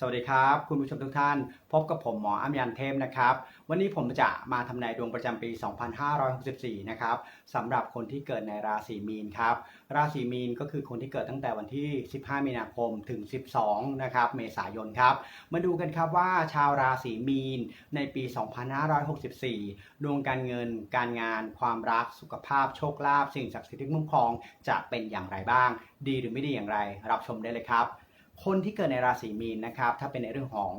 สวัสดีครับ คุณผู้ชมทุกท่าน พบกับผมหมออัมยันเทพนะครับ วันนี้ผมจะมาทำนายดวงประจำปี 2564 นะครับสำหรับคนที่เกิดในราศีมีนครับ ราศีมีนก็คือคนที่เกิดตั้งแต่วันที่ 15 มีนาคมถึง 12 นะครับ เมษายนครับ มาดูกันครับว่าชาวราศีมีนในปี 2564 ดวงการเงิน การงาน ความรัก สุขภาพ โชคลาภ สิ่งศักดิ์สิทธิ์ที่คุ้มครอง จะเป็นอย่างไรบ้าง ดีหรือไม่ดีอย่างไร รับชมได้เลยครับ คนที่เกิดในราศีมีนนะครับถ้าเป็นในเรื่องของ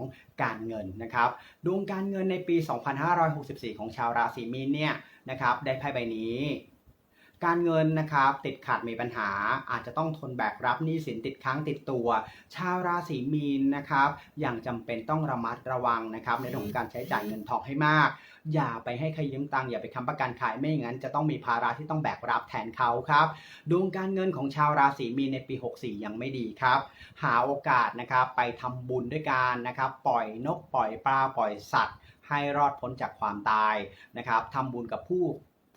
การเงินนะครับดวงการเงินในปี 2564 ของชาวราศีมีนเนี่ยนะครับได้ไพ่ใบนี้ การเงินนะครับติดขัดมีปัญหาอาจจะต้องทนแบกรับหนี้สินติดค้างติดตัว ชาวราศีมีนนะครับอย่างจำเป็นต้องระมัดระวังนะครับในเรื่องของการใช้จ่ายเงินทองให้มาก อย่าไปให้ใครยืมตังค์อย่าไปค้ำประกันขายไม่อย่างนั้น จะต้องมีภาระที่ต้องแบกรับแทนเขาครับดวงการเงินของชาวราศีมีนในปี 64 ยังไม่ดีครับ หาโอกาสนะครับไปทำบุญด้วยกันนะครับปล่อยนกปล่อยปลาปล่อยสัตว์ให้รอดพ้นจากความตายนะครับทำบุญกับผู้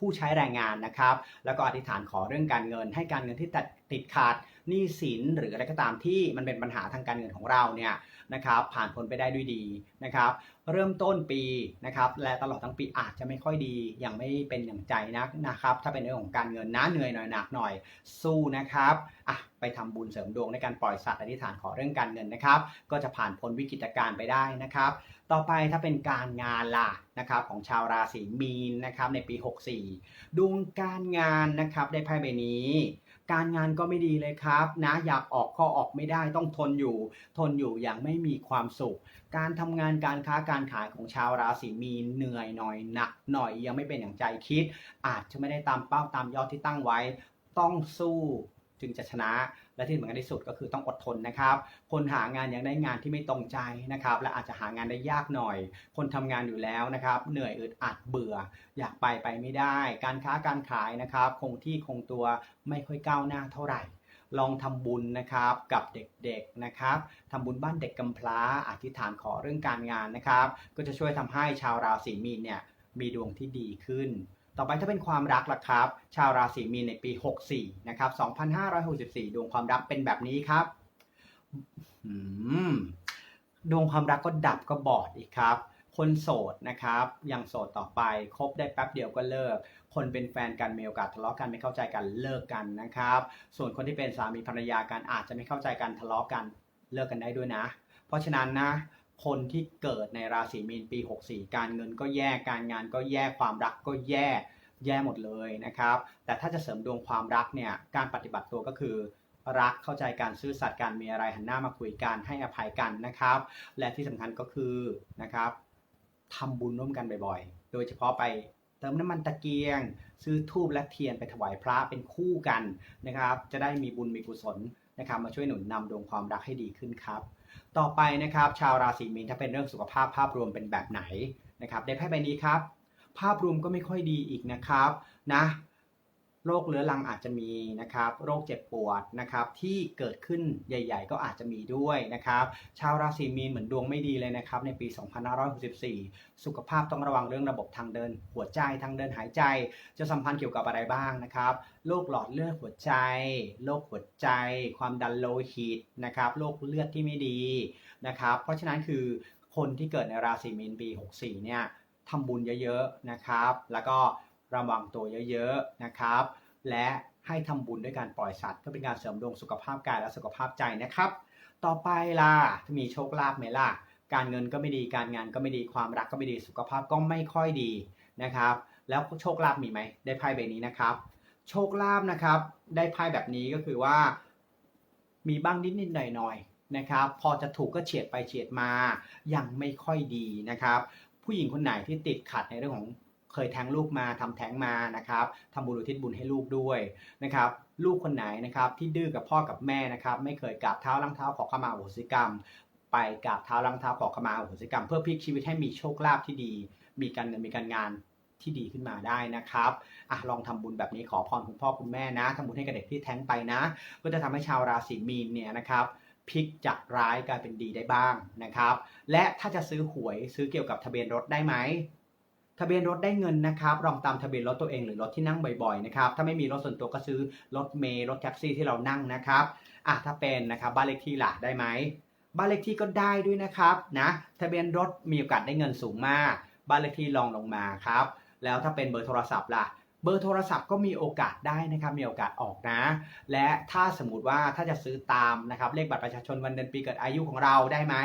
ผู้ใช้แรงงานนะครับ แล้วก็อธิษฐานขอเรื่องการเงิน ให้การเงินที่ติดติดขาด หนี้สินหรืออะไรก็ตามที่มันเป็นปัญหาทางการเงินของเราเนี่ยนะครับผ่านพ้นไปได้ด้วยดีนะครับเริ่มต้นปีนะครับและตลอดทั้งปีอาจจะไม่ค่อยดียังไม่เป็นอย่างใจนักนะครับถ้าเป็นเรื่องของการเงินนะเหนื่อยหน่อยหนักหน่อยสู้นะครับอะไปทำบุญเสริมดวงในการปล่อยสัตว์อธิษฐานขอเรื่องการเงินนะครับ ก็จะผ่านพ้นวิกฤตการณ์ไปได้นะครับ ต่อไปถ้าเป็นการงานล่ะนะครับของชาวราศีมีนนะครับในปี 64 ดวงการงานนะครับได้ไพ่ใบนี้ การงานก็ไม่ดีเลยครับ นะอยากออกก็ออกไม่ได้ต้องทนอยู่ ทนอยู่อย่างไม่มีความสุข การทำงานการค้าการขายของชาวราศีมีนเหนื่อยหน่อยหนักหน่อยยังไม่เป็นอย่างใจคิด อาจจะไม่ได้ตามเป้าตามยอดที่ตั้งไว้ ต้องสู้จึงจะชนะ และที่สำคัญที่สุดก็คือต้องอดทนนะครับ คนหางานยังได้งานที่ไม่ตรงใจนะครับ และอาจจะหางานได้ยากหน่อย คนทำงานอยู่แล้วนะครับ เหนื่อยอึดอัดเบื่อ อยากไปไปไม่ได้ การค้าการขายนะครับ คงที่คงตัวไม่ค่อยก้าวหน้าเท่าไหร่ลองทำบุญนะครับกับเด็กๆนะครับทำบุญบ้านเด็กกำพร้าอธิษฐานขอเรื่องการงานนะครับ ก็จะช่วยทำให้ชาวราศีมีนเนี่ยมีดวงที่ดีขึ้น ต่อไปถ้าเป็นความรักล่ะครับ ชาวราศีมีนในปี 64 นะครับ 2564 ดวงความรักเป็นแบบนี้ครับดวงความรักก็ดับก็บอดอีกครับ คนโสดนะครับ ยังโสดต่อไป คบได้แป๊บเดียวก็เลิก คนเป็นแฟนกันมีโอกาสทะเลาะกันไม่เข้าใจกันเลิกกันนะครับ ส่วนคนที่เป็นสามีภรรยากันอาจจะไม่เข้าใจกันทะเลาะกันเลิกกันได้ด้วยนะ เพราะฉะนั้นนะ คนที่เกิดในราศีมีนปี 64 การเงินก็แย่การงานก็แย่ความรักก็แย่แย่หมดเลยนะครับ แต่ถ้าจะเสริมดวงความรักเนี่ยการปฏิบัติตัวก็คือ รักเข้าใจการซื่อสัตย์การมีอะไรหันหน้ามาคุยกันให้อภัยกันนะครับ และที่สำคัญก็คือนะครับทำบุญร่วมกันบ่อยๆ โดยเฉพาะไป เติมน้ำมันตะเกียง ซื้อทูบและเทียนไปถวายพระเป็นคู่กันนะครับ จะได้มีบุญมีกุศลนะครับ มาช่วยหนุนนำดวงความรักให้ดีขึ้นครับ ต่อไปนะครับ ชาวราศีมีนถ้าเป็นเรื่องสุขภาพภาพรวมเป็นแบบไหนนะครับ ได้ไพ่ใบนี้ครับ ภาพรวมก็ไม่ค่อยดีอีกนะครับนะ โรคเรื้อรังอาจจะมีนะครับโรคเจ็บปวดนะครับที่เกิดขึ้นใหญ่ ๆ ก็อาจจะมีด้วยนะครับชาวราศีมีนเหมือนดวงไม่ดีเลยนะครับในปี 2564 สุขภาพต้องระวังเรื่องระบบทางเดิน หัวใจทางเดินหายใจ จะสัมพันธ์เกี่ยวกับอะไรบ้างนะครับโรคหลอดเลือดหัวใจโรคหัวใจ ความดันโลหิตนะครับโรคเลือดที่ไม่ดีนะครับเพราะฉะนั้นคือคนที่เกิดในราศีมีนปี 64 เนี่ยทำบุญเยอะๆนะครับ แล้วก็ ระวังตัวเยอะๆนะครับ และให้ทำบุญด้วยการปล่อยสัตว์เพื่อเป็นการเสริมดวงสุขภาพกายและสุขภาพใจนะครับ ต่อไปล่ะมีโชคลาภไหมล่ะ การเงินก็ไม่ดีการงานก็ไม่ดีความรักก็ไม่ดีสุขภาพก็ไม่ค่อยดีนะครับ แล้วโชคลาภมีไหมได้ไพ่ใบนี้นะครับ โชคลาภนะครับ ได้ไพ่แบบนี้ก็คือว่า มีบ้างนิดนิดๆหน่อยหน่อยๆนะครับ พอจะถูกก็เฉียดไปเฉียดมายังไม่ค่อยดีนะครับ ผู้หญิงคนไหนที่ติดขัดในเรื่องของ เคยแท้งลูกมาทำแท้งมานะครับทำบุญอุทิศบุญให้ลูกด้วยนะครับลูกคนไหนนะครับที่ดื้อกับพ่อกับแม่นะครับไม่เคยกราบเท้าล้างเท้าขอขมาอโหสิกรรม ไปกราบเท้าล้างเท้าขอขมาอโหสิกรรม เพื่อพลิกชีวิตให้มีโชคลาภที่ดี มีการเงินมีการงานที่ดีขึ้นมาได้นะครับอะลองทำบุญแบบนี้ขอพรคุณพ่อคุณแม่นะทำบุญให้กับเด็กที่แท้งไปนะ ก็จะทำให้ชาวราศีมีนเนี่ยนะครับพลิกจากร้ายกลายเป็นดีได้บ้างนะครับ และถ้าจะซื้อหวยซื้อเกี่ยวกับทะเบียนรถได้ไหม ทะเบียนรถได้เงินนะครับลองตามทะเบียนรถตัวเองหรือรถที่นั่งบ่อยๆนะครับถ้าไม่มีรถส่วนตัวก็ซื้อรถเมล์รถแท็กซี่ที่เรานั่งนะครับอะถ้าเป็นนะครับบ้านเลขที่ล่ะได้ไหมบ้านเลขที่ก็ได้ด้วยนะครับนะทะเบียนรถมีโอกาสได้เงินสูงมาก บ้านเลขที่ลองลงมาครับ แล้วถ้าเป็นเบอร์โทรศัพท์ล่ะเบอร์โทรศัพท์ก็มีโอกาสได้นะครับมีโอกาสออกนะ และถ้าสมมติว่าถ้าจะซื้อตามนะครับเลขบัตรประชาชนวันเดือนปีเกิดอายุของเราได้ไหม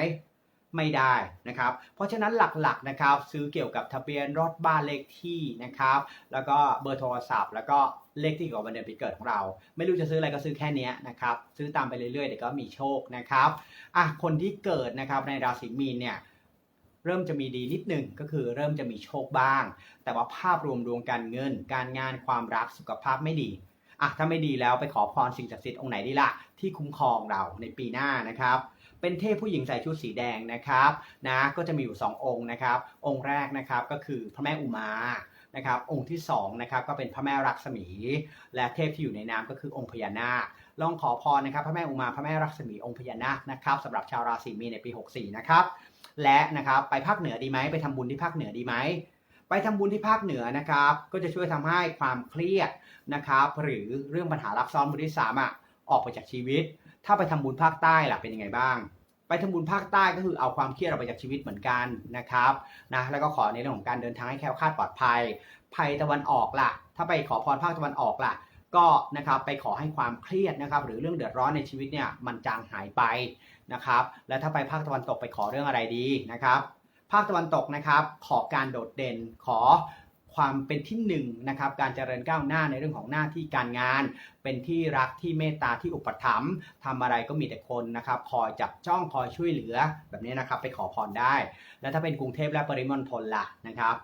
ไม่ได้นะครับ เพราะฉะนั้นหลักๆนะครับซื้อเกี่ยวกับทะเบียนรถบ้านเลขที่นะครับ แล้วก็เบอร์โทรศัพท์ แล้วก็เลขที่เกี่ยวกับวันเดือนปีเกิดของเรา ไม่รู้จะซื้ออะไรก็ซื้อแค่นี้นะครับ ซื้อตามไปเรื่อยๆเดี๋ยวก็มีโชคนะครับอะคนที่เกิดนะครับในราศีมีนเนี่ยเริ่มจะมีดีนิดหนึ่งก็คือเริ่มจะมีโชคบ้าง แต่ว่าภาพรวมดวงการเงิน การงานความรักสุขภาพไม่ดี อะถ้าไม่ดีแล้วไปขอพรสิ่งศักดิ์สิทธิ์องค์ไหนดีล่ะ ที่คุ้มครองเราในปีหน้านะครับเป็นเทพผู้หญิงใส่ชุดสีแดงนะครับนะก็จะมีอยู่ 2 องค์นะครับ องค์แรกนะครับก็คือพระแม่อุมานะครับองค์ที่2นะครับก็เป็นพระแม่รักษมี และเทพที่อยู่ในน้ำก็คือองค์พญานาคลองขอพรนะครับพระแม่อุมาพระแม่รักษมีองค์พญานาคนะครับสำหรับชาวราศีมีในปี 64 นะครับและนะครับไปภาคเหนือดีไหมไปทำบุญที่ภาคเหนือดีไหม ไปทำบุญที่ภาคเหนือนะครับ ก็จะช่วยทำให้ความเครียดนะครับหรือเรื่องปัญหารักซ้อนมือที่สามอะออกไปจากชีวิต ถ้าไปทำบุญภาคใต้ล่ะเป็นยังไงบ้าง ไปทำบุญภาคใต้ก็คือเอาความเครียดออกไปจากชีวิตเหมือนกันนะครับนะแล้วก็ขอในเรื่องของการเดินทางให้แคล้วคลาดปลอดภัย ภัยตะวันออกล่ะ ถ้าไปขอพรภาคตะวันออกล่ะก็นะครับไปขอให้ความเครียดนะครับ หรือเรื่องเดือดร้อนในชีวิตเนี่ยมันจางหายไปนะครับ แล้วถ้าไปภาคตะวันตกไปขอเรื่องอะไรดีนะครับ ภาคตะวันตกนะครับ ขอการโดดเด่นขอความเป็นที่หนึ่งนะครับการเจริญก้าวหน้าในเรื่องของหน้าที่การงาน เป็นที่รักที่เมตตาที่อุปถัมภ์ทำอะไรก็มีแต่คนนะครับคอยจับจ้องคอยช่วยเหลือแบบนี้นะครับไปขอพรได้ แล้วถ้าเป็นกรุงเทพและปริมณฑลล่ะนะครับ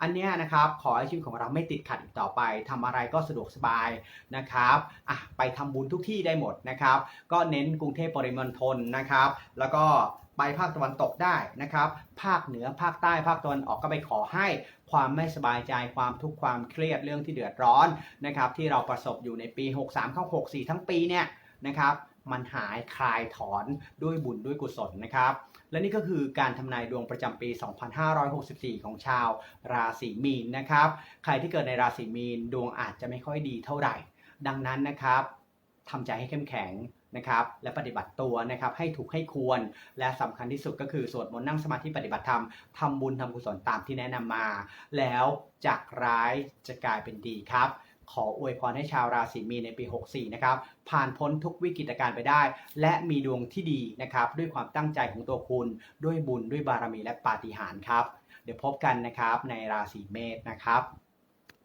อันเนี้ยนะครับขอให้ชีวิตของเราไม่ติดขัดอีกต่อไปทำอะไรก็สะดวกสบายนะครับอะไปทำบุญทุกที่ได้หมดนะครับ ก็เน้นกรุงเทพปริมณฑลนะครับ แล้วก็ไปภาคตะวันตกได้นะครับ ภาคเหนือภาคใต้ภาคตะวันออกก็ไปขอให้ความไม่สบายใจความทุกข์ความเครียดเรื่องที่เดือดร้อนนะครับที่เราประสบอยู่ในปี 63เข้า64 ทั้งปีเนี่ยนะครับมันหายคลายถอนด้วยบุญด้วยกุศลนะครับ และนี่ก็คือการทำนายดวงประจำปี 2564 ของชาวราศีมีนนะครับ ใครที่เกิดในราศีมีนดวงอาจจะไม่ค่อยดีเท่าไหร่ ดังนั้นนะครับทำใจให้เข้มแข็งนะครับและปฏิบัติตัวนะครับให้ถูกให้ควร และสำคัญที่สุดก็คือสวดมนต์นั่งสมาธิปฏิบัติธรรมทำบุญทำกุศลตามที่แนะนำมา แล้วจากร้ายจะกลายเป็นดีครับ ขออวยพรให้ชาวราศีมีนในปี 64 นะครับ ผ่านพ้นทุกวิกฤตการณ์ไปได้ และมีดวงที่ดีนะครับ ด้วยความตั้งใจของตัวคุณ ด้วยบุญด้วยบารมีและปาฏิหาริย์ครับ เดี๋ยวพบกันนะครับในราศีเมษนะครับ